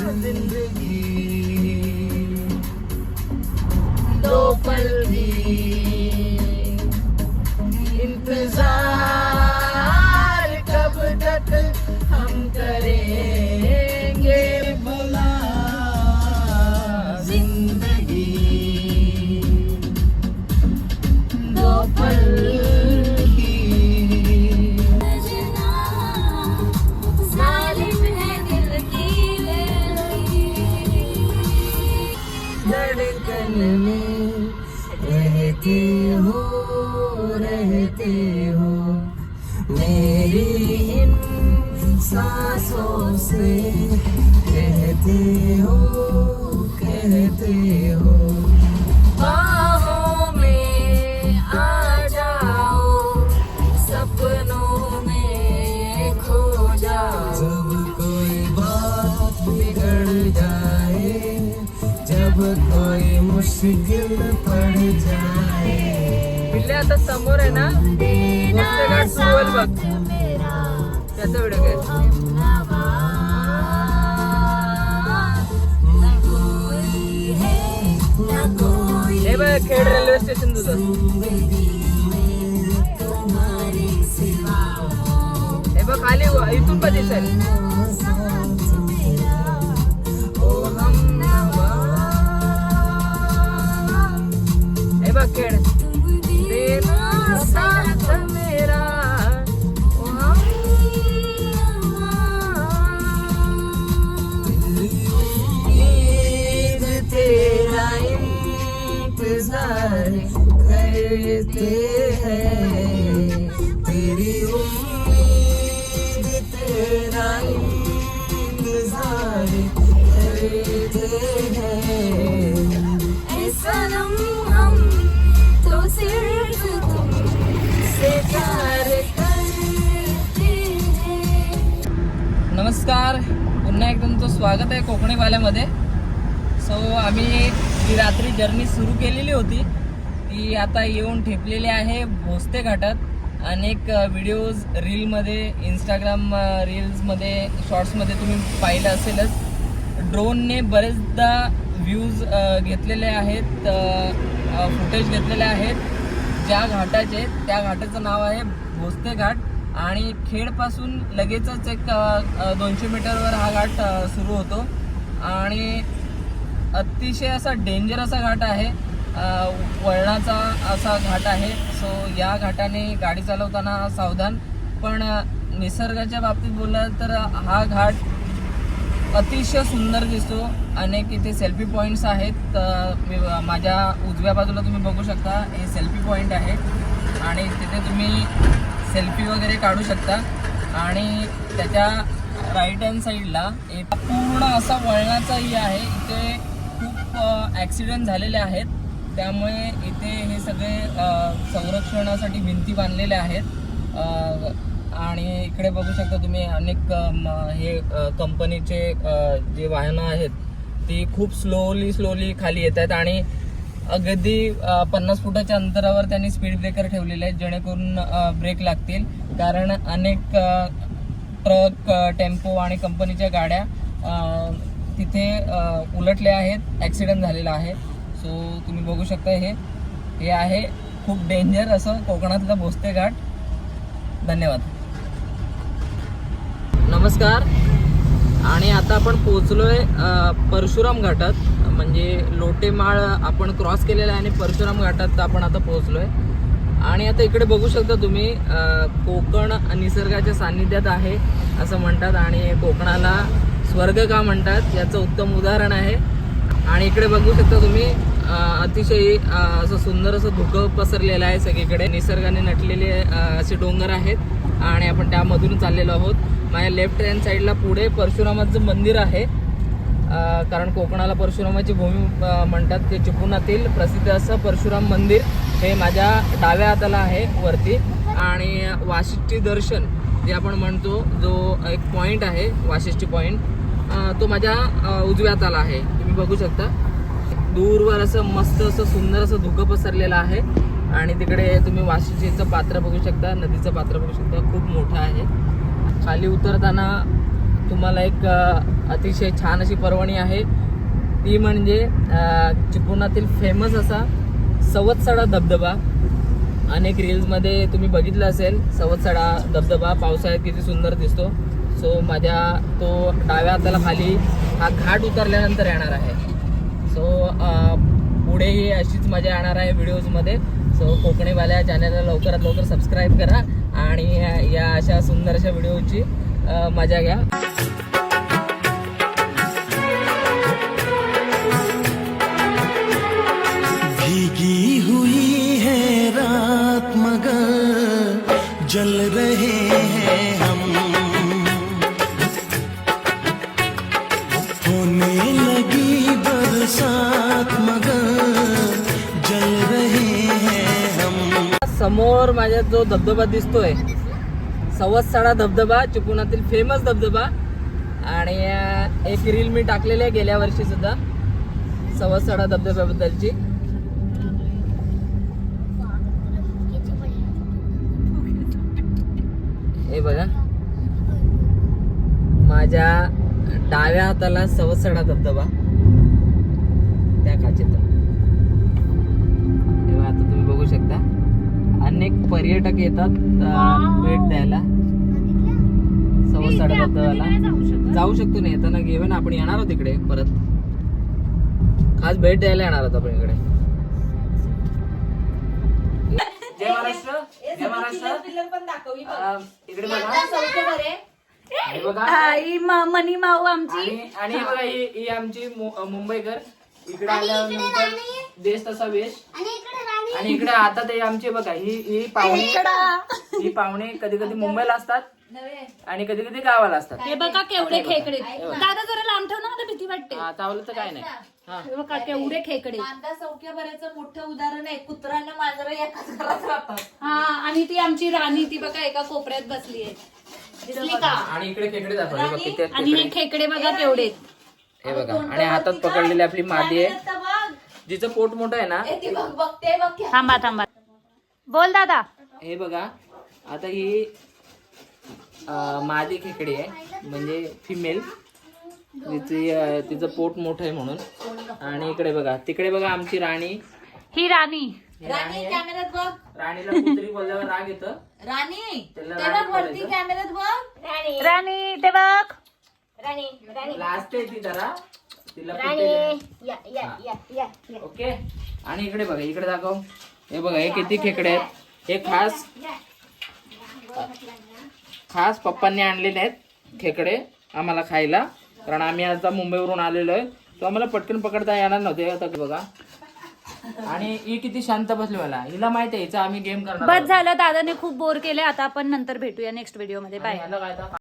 जिंदगी दो पल भी में रहते हो रहते हो। मेरी इन सांसों से कहते हो। जब कोई मुश्किल पड़ जाए पिल्ले आता समोर आहे ना? सुवल बघ. त्याचा व्हिडिओ काय हे बघ खेड रेल्वे स्टेशन तुझं. हे बघ खाली इथून पण दिसेल. इंतजार करते हैं तेरी उम्मीद तेरा इंतजार करते हैं सनम हम तो सिर्फ तुम से प्यार करते हैं नमस्कार. पुन्हा एक तुमचं स्वागत आहे कोकणीवाल्यामध्ये. सो आम्ही ती रात्री जर्नी सुरू केलेली होती. ती आता येऊन ठेपलेली आहे भोसते घाटात. अनेक व्हिडिओज रीलमध्ये इंस्टाग्राम रील्समध्ये शॉर्ट्समध्ये तुम्ही पाहिलं असेलच. ड्रोनने बरेचदा व्ह्यूज घेतलेले आहेत फुटेज घेतलेले आहेत. ज्या घाटाचे त्या घाटाचं नाव आहे भोसते घाट. आणि खेडपासून लगेचच एक दोनशे मीटरवर हा घाट सुरू होतो. आणि अतिशय असा डेंजर असा घाट आहे. वळणाचा असा घाट आहे. सो या घाटाने गाडी चालवताना सावधान. पण निसर्गाच्या बाबतीत बोललं तर हा घाट अतिशय सुंदर दिसतो. अनेक इथे सेल्फी पॉईंट्स आहेत. मी माझ्या उजव्या बाजूला तुम्ही बघू शकता. हे सेल्फी पॉईंट आहे. आणि तिथे तुम्ही सेल्फी वगैरे काढू शकता. आणि त्याच्या राईट हँड साईडला एक पूर्ण असा वळणाचाही आहे. इथे खूप ॲक्सिडेंट झालेले आहेत. त्यामुळे इथे हे सगळे संरक्षणासाठी भिंती बांधलेल्या आहेत. आणि इकडे बघू शकता तुम्ही अनेक हे कंपनीचे जे वाहनं आहेत ती खूप स्लोली स्लोली खाली येत आहेत. आणि अगदी पन्नास फुटाच्या अंतरावर त्यांनी स्पीड ब्रेकर ठेवलेले आहेत जेणेकरून ब्रेक लागतील. कारण अनेक ट्रक टेम्पो आणि कंपनीच्या गाड्या तिथे उलटले आहेत ॲक्सिडेंट झालेला आहे. सो तुम्ही बघू शकता हे. हे आहे खूप डेंजर असं कोकणातलं भोसते घाट धन्यवाद. नमस्कार. आणि आता आपण पोचलोय आहे परशुराम घाटात. म्हणजे लोटेमाळ आपण क्रॉस केलेला आहे आणि परशुराम घाटात आपण आता पोहोचलोय. आणि आता इकडे बघू शकता तुम्ही कोकण निसर्गाच्या सान्निध्यात आहे असं म्हणतात. आणि कोकणाला स्वर्ग का म्हणतात याचं उत्तम उदाहरण आहे. आणि इकडे बघू शकता तुम्ही अतिशय असं सुंदर असं धुकं पसरलेलं आहे सगळीकडे. निसर्गाने नटलेले असे डोंगर आहेत. आणि आपण त्यामधून चाललेलो आहोत. माझ्या लेफ्ट हँड साईडला पुढे परशुरामाचं मंदिर आहे. कारण कोकणाला परशुरामाची भूमी म्हणतात ते चिपुणातील प्रसिद्ध असं परशुराम मंदिर हे माझ्या डाव्या हाताला आहे वरती. आणि वाशिष्ठी दर्शन जे आपण म्हणतो जो एक पॉईंट आहे वाशिष्ठी पॉईंट तो माझ्या उजव्यात आला आहे. तुम्ही बघू शकता. दूरवर असं मस्त असं सुंदर असं धुकं पसरलेलं आहे. आणि तिकडे तुम्ही वाशिष्ठीचं पात्र बघू शकता नदीचं पात्र बघू शकता. खूप मोठं आहे. खाली उतरताना तुम्हाला एक अतिशय छान अशी पर्वणी आहे. ती म्हणजे अ, चिपळुणातील फेमस असा सवतसडा धबधबा. अनेक रील्समध्ये तुम्ही बघितलं असेल सवतसडा धबधबा. पावसाळ्यात किती सुंदर दिसतो. सो माझ्या तो डाव्या हाताला खाली हा घाट उतरल्यानंतर येणार आहे. सो पुढेही अशीच मजा येणार आहे व्हिडिओजमध्ये. सो कोकणीवाल्या चॅनलला लवकरात लवकर सबस्क्राईब करा आणि या अशा सुंदर अशा व्हिडिओची मजा घ्या. भीगी हुई है रात मगर जल रहे हैं समोर माझ्या जो धबधबा दिसतोय सवतसाडा धबधबा चिपळुणातील फेमस धबधबा. आणि एक रील मी टाकलेली आहे गेल्या वर्षी सुद्धा सवतसाडा धबधब्याबद्दलची. हे बघा. माझ्या डाव्या हाताला सवतसाडा धबधबा. अनेक पर्यटक येतात भेट द्यायला. सवसाडा धबधब्याला जाऊ शकतो नाही येताना घेऊन आपण येणार आहोत इकडे परत. खास भेट द्यायला येणार आहोत आपण इकडे. जय महाराष्ट्र जय महाराष्ट्र. अं, इकडे बघा. हे बघा. आई मा- मनी माऊ आमची. आणि बघा ही ही आमची मुंबईकर इकडे आल्यानंतर देश तसा वेश. आणि इकडे आता ते आमचे बघा ही ही पाहुणे ही पाहुणे कधी कधी मुंबईला असतात आणि कधी कधी गावाला असतात. हे बघा केवढे खेकडे. दादा जरा लांब ठेव ना मला भीती वाटते. हा, चावलं तर काय नाही. हा. हे बघा केवढे खेकडे. कांदा सौख्य भरायचं मोठं उदाहरण आहे. कुत्र्यांना मांजरं एकाच घरात राहतात. हा आणि ती आमची राणी ती बघा एका कोपऱ्यात बसली आहे. दिसली का? आणि इकडे खेकडे दाखव. हे बघ किती आहेत आणि हे खेकडे. खेकडे बघा केवढे आहेत. हे बघा. आणि हातात पकडलेली आपली मादी आहे. जिचं पोट मोठं आहे ना ए, ती बघ बघते बघ क्या. थांबा थांबा. बोल दादा. हे बघा आता ही मादी खेकडी आहे म्हणजे फिमेल तिची पोट मोठं आहे म्हणून. आणि इकडे बघा तिकडे बघा आमची राणी. ही राणी. राणी. कॅमेऱ्यात बघ. राणीला कुत्री बोलल्यावर राग येतं. राणी त्याला राणी बघ वरती बोलायचं. कॅमेऱ्यात बघ. राणी. ते बघ. लास्ट आहे ती जरा. तिला कुठे- ओके? आणि इकडे बघा इकडे दाखव. हे बघा हे किती खेकडे आहेत. हे खास खास पप्पांनी आणलेले आहेत खेकडे आम्हाला खायला. कारण आम्ही आता मुंबईवरून आलेलो आहे. तो आम्हाला पटकन पकडता येणार नव्हते. आता बघा. आणि ही किती शांत बसली मला. हिला माहिती आहे हिचा आम्ही गेम करणार बस आहोत. झालं दादाने खूप बोर केले आता आपण नंतर भेटूया नेक्स्ट व्हिडिओमध्ये आणि बाय. ह्याला काय आता